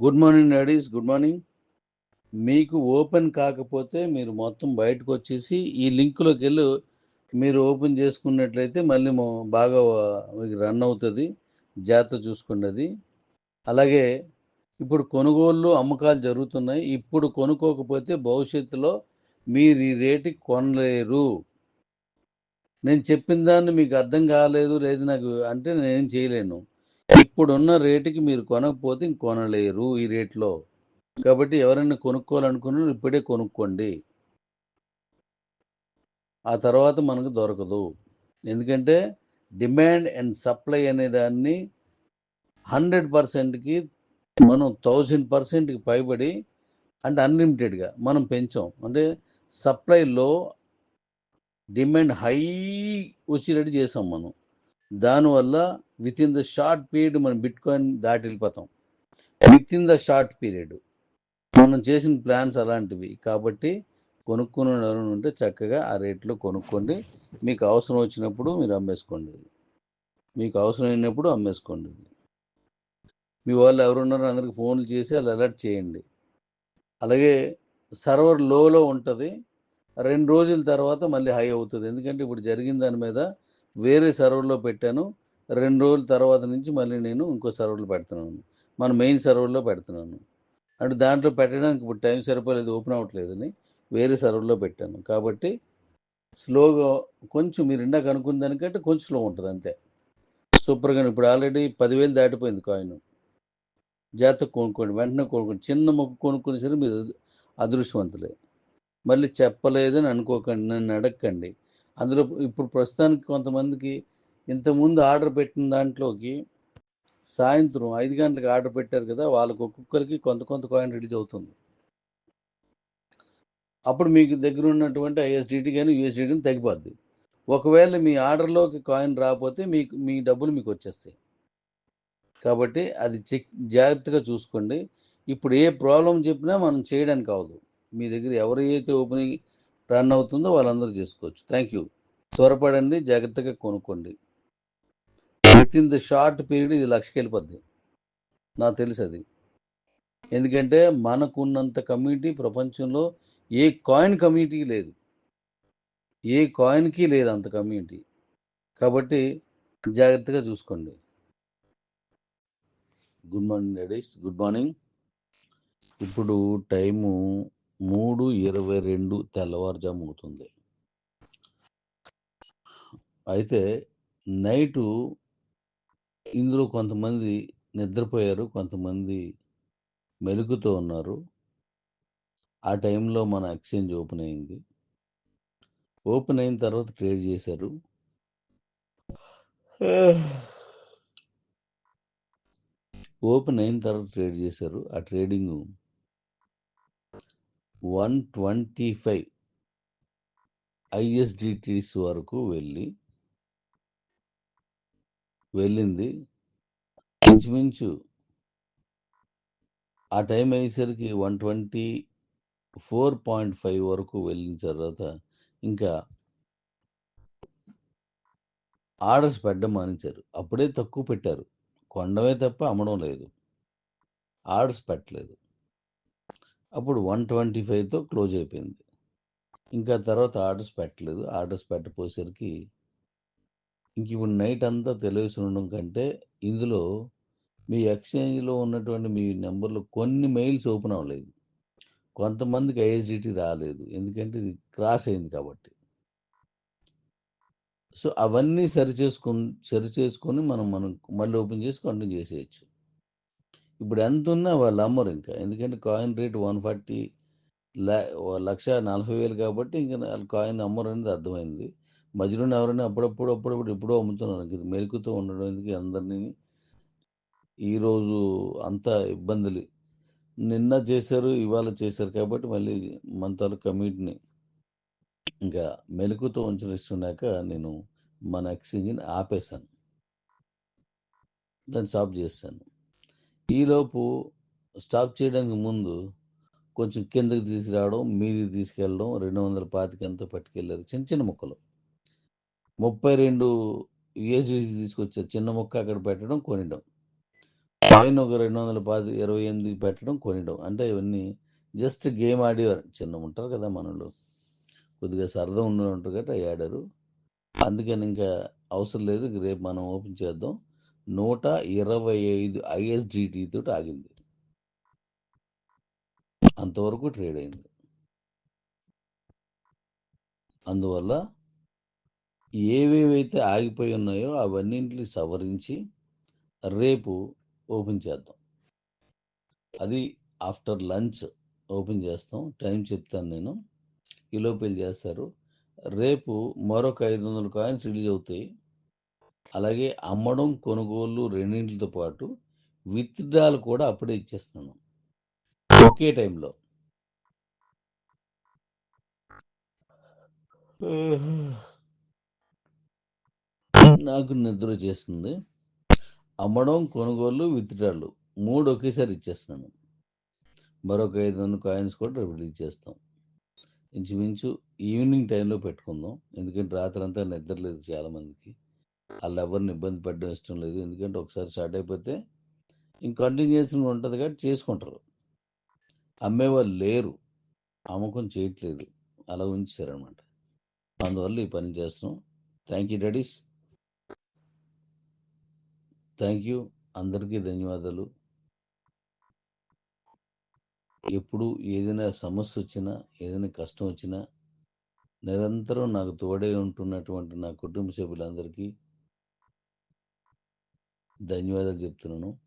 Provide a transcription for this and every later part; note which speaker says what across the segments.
Speaker 1: Good morning daddies good morning మీకు open కాకపోతే మీరు మొత్తం బయటకు వచ్చేసి ఈ లింక్లోకి వెళ్ళి. మీరు ఓపెన్ చేసుకున్నట్లయితే మళ్ళీ బాగా మీకు రన్ అవుతుంది. జాగ్రత్త చూసుకోండి అది. అలాగే ఇప్పుడు కొనుగోళ్ళు అమ్మకాలు జరుగుతున్నాయి. ఇప్పుడు కొనుక్కోకపోతే భవిష్యత్తులో మీరు ఈ రేటుకి కొనలేరు. నేను చెప్పిన దాన్ని మీకు అర్థం కాలేదు లేదు నాకు అంటే నేను చేయలేను. ఇప్పుడున్న రేటుకి మీరు కొనకపోతే ఇంక కొనలేరు ఈ రేట్లో. కాబట్టి ఎవరైనా కొనుక్కోవాలనుకున్నా ఇప్పుడే కొనుక్కోండి. ఆ తర్వాత మనకు దొరకదు. ఎందుకంటే డిమాండ్ అండ్ సప్లై అనే దాన్ని హండ్రెడ్ పర్సెంట్కి మనం థౌజండ్ పర్సెంట్కి పైబడి అంటే అన్లిమిటెడ్గా మనం పెంచాం. అంటే సప్లైలో డిమాండ్ హై వచ్చేటట్టు చేసాం మనం. దానివల్ల within the short period మనం బిట్ కాయిన్ దాటి వెళ్ళిపోతాం within the short period మనం చేసిన ప్లాన్స్ అలాంటివి. కాబట్టి కొనుక్కునే ఉంటే చక్కగా ఆ రేట్లో కొనుక్కోండి. మీకు అవసరం వచ్చినప్పుడు మీరు అమ్మేసుకోండి. మీకు అవసరం అయినప్పుడు అమ్మేసుకోండి. మీ వాళ్ళు ఎవరున్నారో అందరికి ఫోన్లు చేసి అలా అలర్ట్ చేయండి. అలాగే సర్వర్ లోలో ఉంటుంది. రెండు రోజుల తర్వాత మళ్ళీ హై అవుతుంది. ఎందుకంటే ఇప్పుడు జరిగిన దాని మీద వేరే సర్వర్లో పెట్టాను. రెండు రోజుల తర్వాత నుంచి మళ్ళీ నేను ఇంకో సర్వర్లో పెడుతున్నాను. మన మెయిన్ సర్వర్లో పెడుతున్నాను. అంటే దాంట్లో పెట్టడానికి ఇప్పుడు టైం సరిపోలేదు ఓపెన్ అవ్వట్లేదని వేరే సర్వర్లో పెట్టాను. కాబట్టి స్లోగా కొంచెం మీరు ఇందాక అనుకున్న దానికంటే కొంచెం స్లో ఉంటుంది అంతే. సూపర్గా ఇప్పుడు ఆల్రెడీ పదివేలు దాటిపోయింది కాయిన్. జాగ్రత్త కొనుక్కోండి. వెంటనే కొనుక్కోండి. చిన్న మొక్క కొనుక్కునే సరే మీరు అదృష్టవంతులే. మళ్ళీ చెప్పలేదని అనుకోకండి. నన్ను అడగకండి. అందులో ఇప్పుడు ప్రస్తుతానికి కొంతమందికి ఇంతకుముందు ఆర్డర్ పెట్టిన దాంట్లోకి సాయంత్రం ఐదు గంటలకు ఆర్డర్ పెట్టారు కదా వాళ్ళకి ఒక్కొక్కరికి కొంత కొంత కాయిన్ రిలీజ్ అవుతుంది. అప్పుడు మీకు దగ్గర ఉన్నటువంటి ఐఎస్డిటీ కానీ యూఎస్డిటీ కానీ తగ్గిపోద్ది. ఒకవేళ మీ ఆర్డర్లోకి కాయిన్ రాకపోతే మీకు మీ డబ్బులు మీకు వచ్చేస్తాయి. కాబట్టి అది చెక్ జాగ్రత్తగా చూసుకోండి. ఇప్పుడు ఏ ప్రాబ్లం చెప్పినా మనం చేయడానికి అవదు మీ దగ్గర ఎవరైతే ఓపెనింగ్ రన్ అవుతుందో వాళ్ళందరూ చేసుకోవచ్చు. Thank you. త్వరపడండి జాగ్రత్తగా కొనుక్కోండి. Within the short period ఇది లక్షకి వెళ్ళిపోద్ది. నాకు తెలుసు అది. ఎందుకంటే మనకున్నంత కమ్యూనిటీ ప్రపంచంలో ఏ కాయిన్ కమ్యూనిటీకి లేదు. ఏ కాయిన్కి లేదు అంత కమ్యూనిటీ. కాబట్టి జాగ్రత్తగా చూసుకోండి. Good morning ladies. Good morning. ఇప్పుడు టైము మూడు ఇరవై రెండు తెల్లవారుజాము అవుతుంది అయితే నైటు ఇందులో కొంతమంది నిద్రపోయారు కొంతమంది మెలుగుతూ ఉన్నారు. ఆ టైంలో మన ఎక్స్చేంజ్ ఓపెన్ అయింది. ఓపెన్ అయిన తర్వాత ట్రేడ్ చేశారు. ఓపెన్ అయిన తర్వాత ట్రేడ్ చేశారు. ఆ trading one twenty five USDTs వరకు వెళ్ళి వెళ్ళింది. ఇంచుమించు ఆ టైం అయ్యేసరికి one twenty four point five వరకు వెళ్ళిన తర్వాత ఇంకా ఆర్డర్స్ పెట్టడం మానేశారు. అప్పుడే తక్కువ పెట్టారు. కొండమే తప్ప అమ్మడం లేదు. ఆర్డర్స్ పెట్టలేదు. అప్పుడు వన్ ట్వంటీ ఫైవ్తో క్లోజ్ అయిపోయింది. ఇంకా తర్వాత ఆర్డర్స్ పెట్టలేదు. ఆర్డర్స్ పెట్టపోయేసరికి ఇంక ఇప్పుడు నైట్ అంతా తెలియసి ఉండడం కంటే ఇందులో మీ ఎక్స్చేంజ్లో ఉన్నటువంటి మీ నెంబర్లో కొన్ని మెయిల్స్ ఓపెన్ అవ్వలేదు. కొంతమందికి ఐఎస్డిటీ రాలేదు. ఎందుకంటే ఇది క్రాస్ అయింది కాబట్టి. సో అవన్నీ సరి చేసుకుని సరి చేసుకొని మనం మనం మళ్ళీ ఓపెన్ చేసి కంటిన్యూ చేసేయచ్చు. ఇప్పుడు ఎంత ఉన్నా వాళ్ళు అమ్మరు ఇంకా. ఎందుకంటే coin rate one forty lakh నలభై వేలు కాబట్టి ఇంకా వాళ్ళు కాయిన్ అమ్మరు అనేది అర్థమైంది. మధ్యలో ఎవరైనా అప్పుడప్పుడు అప్పుడప్పుడు ఎప్పుడో అమ్ముతున్నారు. ఇది మెరుకుతో ఉండడం ఎందుకు అందరినీ? ఈరోజు అంత ఇబ్బందులు. నిన్న చేశారు ఇవాళ చేశారు కాబట్టి మళ్ళీ మన తాలూకు కమిటీని ఇంకా మెలకుతో ఉంచనిస్తున్నాక నేను మన ఎక్స్చేంజ్ని ఆపేశాను. దాన్ని స్టాప్ చేశాను. ఈలోపు స్టాప్ చేయడానికి ముందు కొంచెం కిందకి తీసుకురావడం మీది తీసుకెళ్ళడం రెండు వందల పాతికంతో పట్టుకెళ్ళారు చిన్న చిన్న ముక్కలు. ముప్పై రెండు యూఎస్డిసి తీసుకొచ్చారు. చిన్న ముక్క అక్కడ పెట్టడం కొనడం పైన ఒక రెండు వందల పాతి ఇరవై ఎనిమిది పెట్టడం కొనడం అంటే ఇవన్నీ జస్ట్ గేమ్ ఆడేవారు. చిన్న ఉంటారు కదా మనలో కొద్దిగా సరదా ఉన్న ఉంటారు కాబట్టి అవి ఆడారు. అందుకని ఇంకా అవసరం లేదు. రేపు మనం ఓపెన్ చేద్దాం. నూట ఇరవై ఐదు ఐఎస్డిటీ తోటి ఆగింది. అంతవరకు ట్రేడ్ అయింది. అందువల్ల ఏవేవైతే ఆగిపోయి ఉన్నాయో అవన్నింటిని సవరించి రేపు ఓపెన్ చేద్దాం. అది ఆఫ్టర్ లంచ్ ఓపెన్ చేస్తాం. టైం చెప్తాను నేను. ఈ చేస్తారు. రేపు మరొక ఐదు వందల కాయిన్స్ రిలీజ్ అవుతాయి. అలాగే అమ్మడం కొనుగోలు రెండింటితో పాటు విత్డ్రాలు కూడా అప్పుడే ఇచ్చేస్తున్నాను. ఒకే టైంలో. నాకు నిద్ర చేస్తుంది అమ్మడం కొనుగోలు విత్డ్రాలు మూడు ఒకేసారి ఇచ్చేస్తున్నాను. మరొక ఐదు వందల కాయిన్స్ కూడా రేపు రిలీజ్ చేస్తాం. ఇంచుమించు ఈవినింగ్ టైంలో పెట్టుకుందాం. ఎందుకంటే రాత్రి అంతా నిద్ర లేదు చాలామందికి వాళ్ళు ఎవరిని ఇబ్బంది పెట్టడం ఇష్టం లేదు. ఎందుకంటే ఒకసారి స్టార్ట్ అయిపోతే ఇంక కంటిన్యూషన్ ఉంటుంది కాబట్టి చేసుకుంటారు. అమ్మేవాళ్ళు లేరు. అమ్మకం చేయట్లేదు. అలా ఉంచారనమాట అందువల్ల ఈ పని చేస్తున్నాం. Thank you daddies. Thank you అందరికీ ధన్యవాదాలు. ఎప్పుడు ఏదైనా సమస్య వచ్చినా ఏదైనా కష్టం వచ్చినా నిరంతరం నాకు తోడే ఉంటున్నటువంటి నా కుటుంబ సభ్యులందరికీ ధన్యవాదాలు చెప్తున్నాను.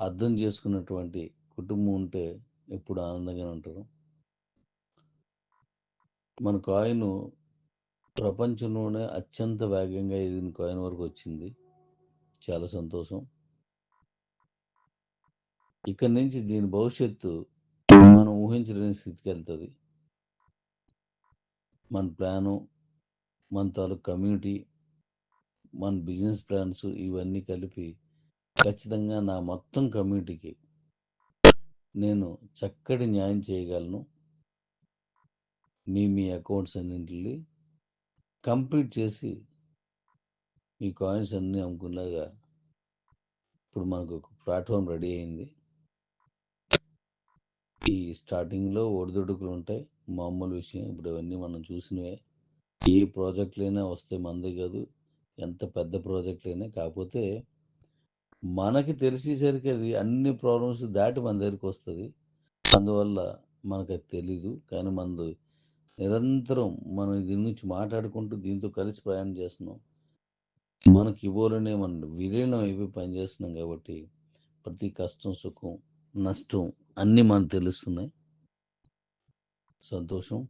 Speaker 1: అర్థం చేసుకున్నటువంటి కుటుంబం ఉంటే ఎప్పుడు ఆనందంగానే ఉంటారు. మన కాయిన్ ప్రపంచంలోనే అత్యంత వేగంగా ఎదిగిన కాయిన్ వరకు వచ్చింది. చాలా సంతోషం. ఇక్కడి నుంచి దీని భవిష్యత్తు మనం ఊహించలేని స్థితికి వెళ్తుంది. మన ప్లాను మన తాలూకు కమ్యూనిటీ మన బిజినెస్ ప్లాన్స్ ఇవన్నీ కలిపి ఖచ్చితంగా నా మొత్తం కమ్యూనిటీకి నేను చక్కటి న్యాయం చేయగలను. మీ మీ అకౌంట్స్ అన్నింటిని కంప్లీట్ చేసి మీ కాయిన్స్ అన్నీ అమ్ముకునేలాగా ఇప్పుడు మనకు ఒక ప్లాట్ఫామ్ రెడీ అయింది. ఈ స్టార్టింగ్లో ఒడిదుడుకులు ఉంటాయి మామూలు విషయం. ఇప్పుడు అవన్నీ మనం చూసినవే. ఏ ప్రాజెక్టులైనా వస్తే మందే కాదు ఎంత పెద్ద ప్రాజెక్టులైనా కాకపోతే మనకి తెలిసేసరికి అది అన్ని ప్రాబ్లమ్స్ దాటి మన దగ్గరికి వస్తుంది. అందువల్ల మనకు అది తెలీదు. కానీ మనది నిరంతరం మనం దీని గురించి మాట్లాడుకుంటూ దీంతో కలిసి ప్రయాణం చేస్తున్నాం. మనకి ఇవ్వాలనే మనం విలీనం అయిపోయి పనిచేస్తున్నాం కాబట్టి ప్రతి కష్టం సుఖం నష్టం అన్నీ మనకు తెలుస్తున్నాయి. సంతోషం.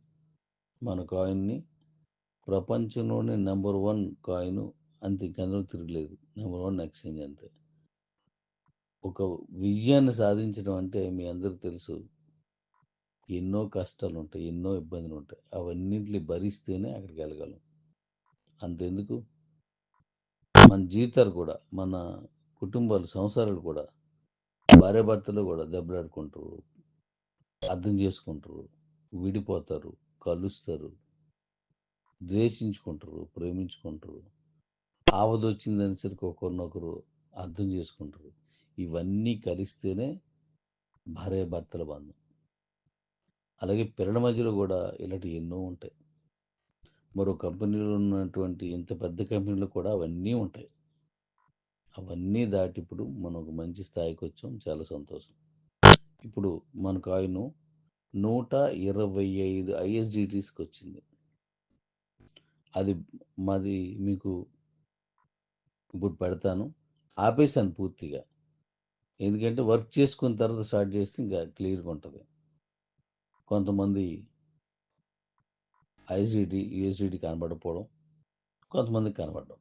Speaker 1: మన కాయిన్ని ప్రపంచంలోనే నెంబర్ వన్ కాయిన్ అంతే ఇంకందరూ తిరగలేదు. నెంబర్ వన్ ఎక్స్చేంజ్ అంతే. ఒక విజయాన్ని సాధించడం అంటే మీ అందరూ తెలుసు ఎన్నో కష్టాలు ఉంటాయి ఎన్నో ఇబ్బందులు ఉంటాయి అవన్నింటిని భరిస్తేనే అక్కడికి వెళ్ళగలం. అంతెందుకు? మన జీవితాలు కూడా మన కుటుంబాలు సంసారాలు కూడా భార్య భర్తలు కూడా దెబ్బలాడుకుంటారు అర్థం చేసుకుంటారు విడిపోతారు కలుస్తారు ద్వేషించుకుంటారు ప్రేమించుకుంటారు ఆవదొచ్చిందని సరికి ఒకరినొకరు అర్థం చేసుకుంటారు. ఇవన్నీ కలిస్తేనే భార్య భర్తల బంధం. అలాగే పిల్లల మధ్యలో కూడా ఇలాంటి ఎన్నో ఉంటాయి. మరో కంపెనీలో ఉన్నటువంటి ఇంత పెద్ద కంపెనీలో కూడా అవన్నీ ఉంటాయి. అవన్నీ దాటి ఇప్పుడు మనం ఒక మంచి స్థాయికి వచ్చాం. చాలా సంతోషం. ఇప్పుడు మన కాయిన్ నూట ఇరవై ఐదు ఐఎస్డిటీస్కి వచ్చింది అది మాది మీకు ఇప్పుడు పెడతాను. ఆపేశాను పూర్తిగా. ఎందుకంటే వర్క్ చేసుకున్న తర్వాత స్టార్ట్ చేస్తే ఇంకా క్లియర్గా ఉంటుంది. కొంతమంది ఐసిడి యూఎస్డిటి కనబడకపోవడం కొంతమంది కనబడడం.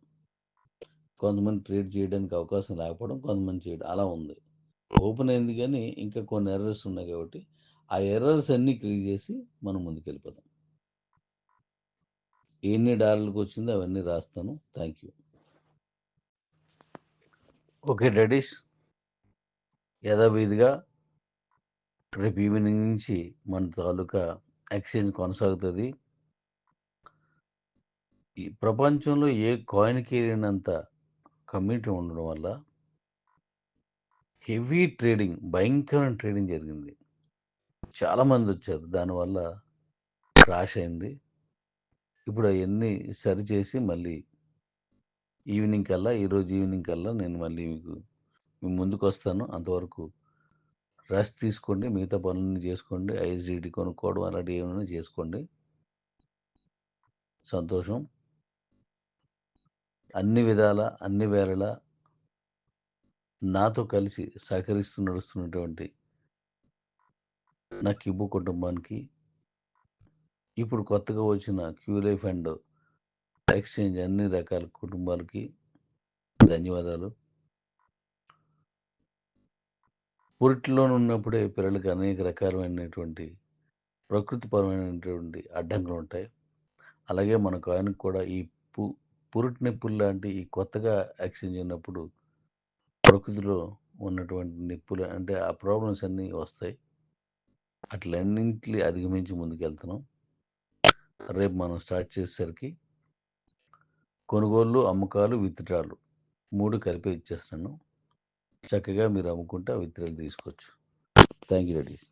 Speaker 1: కొంతమంది ట్రేడ్ చేయడానికి అవకాశం లేకపోవడం కొంతమంది చేయడం అలా ఉంది. ఓపెన్ అయింది కానీ ఇంకా కొన్ని ఎర్రర్స్ ఉన్నాయి కాబట్టి ఆ ఎర్రర్స్ అన్నీ క్లియర్ చేసి మనం ముందుకెళ్ళిపోదాం. ఎన్ని డాలర్లకు వచ్చిందో అవన్నీ రాస్తాను. థ్యాంక్ యూ ఓకే డాడీస్ యథావిధిగా రేపు ఈవినింగ్ నుంచి మన తాలూకా ఎక్స్చేంజ్ కొనసాగుతుంది. ఈ ప్రపంచంలో ఏ కాయిన్కి వెళ్ళినంత కమ్యూనిటీ ఉండడం వల్ల హెవీ ట్రేడింగ్ భయంకరమైన ట్రేడింగ్ జరిగింది. చాలామంది వచ్చారు. దానివల్ల క్రాష్ అయింది. ఇప్పుడు అవన్నీ సరిచేసి మళ్ళీ ఈవినింగ్ కల్లా ఈరోజు ఈవినింగ్ కల్లా నేను మళ్ళీ మీకు ముందుకు వస్తాను అంతవరకు రెస్ట్ తీసుకోండి మిగతా పనులన్నీ చేసుకోండి. ఐఎస్డిడి కొనుక్కోవడం అలాంటివి ఏమైనా చేసుకోండి. సంతోషం. అన్ని విధాల అన్ని వేళలా నాతో కలిసి సహకరిస్తూ నడుస్తున్నటువంటి నా కిబ్బు కుటుంబానికి. ఇప్పుడు కొత్తగా వచ్చిన క్యూలైఫ్ అండ్ ఎక్స్చేంజ్ అన్ని రకాల కుటుంబాలకి ధన్యవాదాలు. పురిటిలో ఉన్నప్పుడే పిల్లలకి అనేక రకాలైనటువంటి ప్రకృతిపరమైనటువంటి అడ్డంకులు ఉంటాయి. అలాగే మనకు ఆయనకు కూడా ఈ పు పురిటి నిప్పులు లాంటి ఈ కొత్తగా ఎక్స్చేంజ్ అయినప్పుడు ప్రకృతిలో ఉన్నటువంటి నిప్పులు అంటే ఆ ప్రాబ్లమ్స్ అన్నీ వస్తాయి. అట్లన్నింటినీ అధిగమించి ముందుకెళ్తున్నాం. రేపు మనం స్టార్ట్ చేసేసరికి కొనుగోళ్ళు అమ్మకాలు విత్డ్రాలు మూడు కలిపి ఇచ్చేస్తున్నాను. చక్కగా మీరు అమ్ముకుంటే ఆ విత్డ్రాలు తీసుకోవచ్చు. Thank you ladies